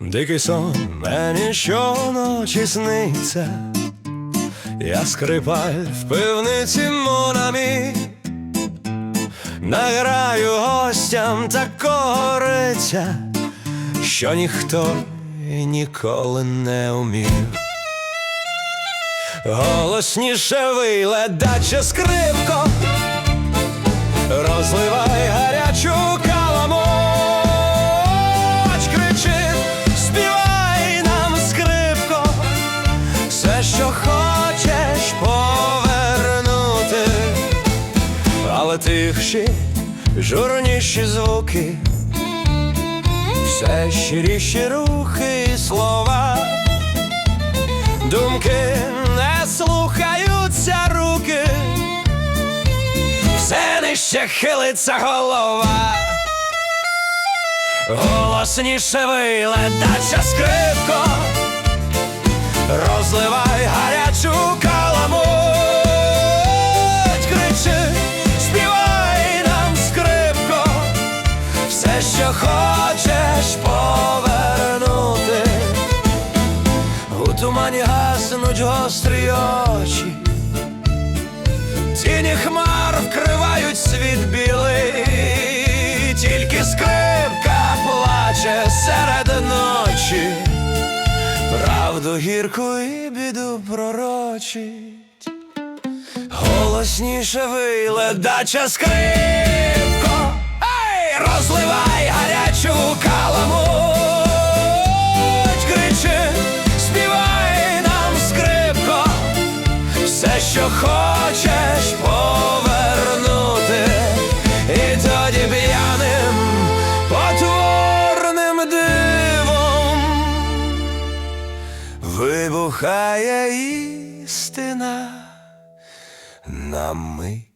Дикий сон мені щоночі сниться, я скрипаль в пивниці Монамі, награю гостям такого риця, що ніхто ніколи не умів. Голосніше виледаче скрипко, все, що хочеш повернути, але тихші, журніші звуки, все щиріші рухи і слова. Думки не слухаються руки, все нижче хилиться голова, голосніше виледача скрипко, гаснуть гострі очі, тіні хмар вкривають світ білий, тільки скрипка плаче серед ночі, правду гірку і біду пророчить, голосніше виледача скрипко, ей, розливай гарячу каламуть, що хочеш повернути, і тоді п'яним потворним дивом вибухає істина на мить.